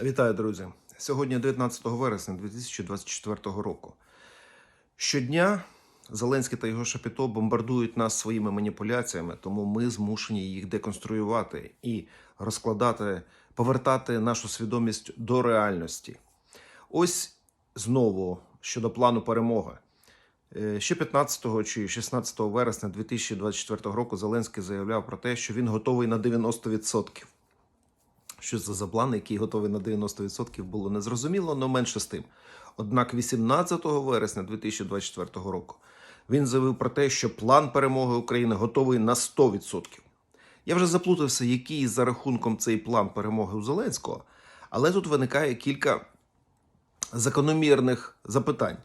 Вітаю, друзі! Сьогодні 19 вересня 2024 року. Щодня Зеленський та його шапіто бомбардують нас своїми маніпуляціями, тому ми змушені їх деконструювати і розкладати, повертати нашу свідомість до реальності. Ось знову щодо плану перемоги. Е, Ще 15 чи 16 вересня 2024 року Зеленський заявляв про те, що він готовий на 90%. Що це за план, який готовий на 90% було незрозуміло, але менше з тим. Однак 18 вересня 2024 року він заявив про те, що план перемоги України готовий на 100%. Я вже заплутався, який за рахунком цей план перемоги у Зеленського, але тут виникає кілька закономірних запитань.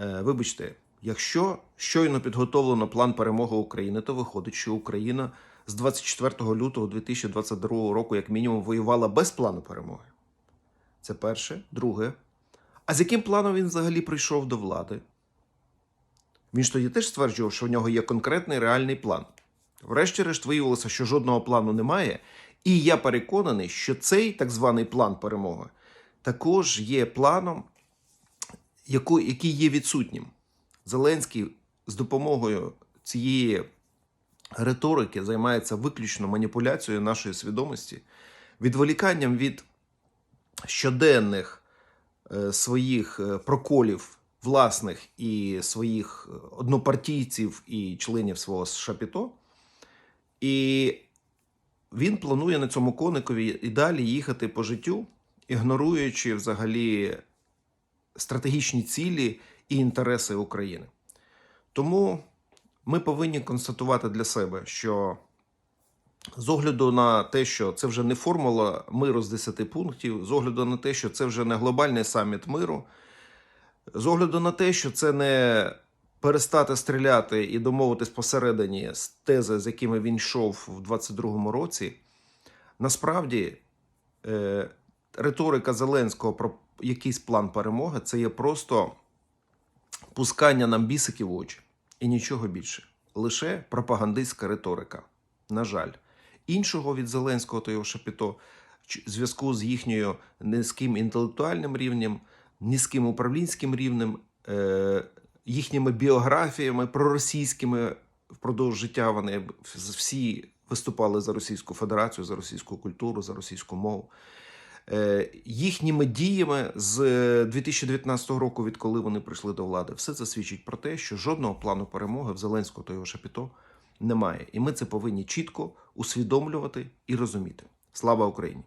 Е, Вибачте, якщо щойно підготовлено план перемоги України, то виходить, що Україна з 24 лютого 2022 року, як мінімум, воювала без плану перемоги. Це перше. Друге. А з яким планом він взагалі прийшов до влади? Він ж тоді теж стверджував, що в нього є конкретний реальний план. Врешті-решт виявилося, що жодного плану немає, і я переконаний, що цей так званий план перемоги також є планом, який є відсутнім. Зеленський з допомогою цієї риторики займається виключно маніпуляцією нашої свідомості, відволіканням від щоденних е, своїх е, проколів власних і своїх е, однопартійців і членів свого шапіто. І він планує на цьому коникові і далі їхати по життю, ігноруючи взагалі стратегічні цілі і інтереси України. Тому ми повинні констатувати для себе, що з огляду на те, що це вже не формула миру з 10 пунктів, з огляду на те, що це вже не глобальний саміт миру, з огляду на те, що це не перестати стріляти і домовитись посередині з тези, з якими він йшов в 22-му році, насправді е, риторика Зеленського про якийсь план перемоги це є просто пускання нам бісиків в очі і нічого більше. Лише пропагандистська риторика. На жаль, іншого від Зеленського та його шапіто в зв'язку з їхньою низьким інтелектуальним рівнем, низьким управлінським рівнем, е, їхніми біографіями проросійськими впродовж життя вони всі виступали за Російську Федерацію, за російську культуру, за російську мову. Е, їхніми діями з 2019 року, відколи вони прийшли до влади, все це свідчить про те, що жодного плану перемоги в Зеленського та його шапіто немає. І ми це повинні чітко усвідомлювати і розуміти. Слава Україні!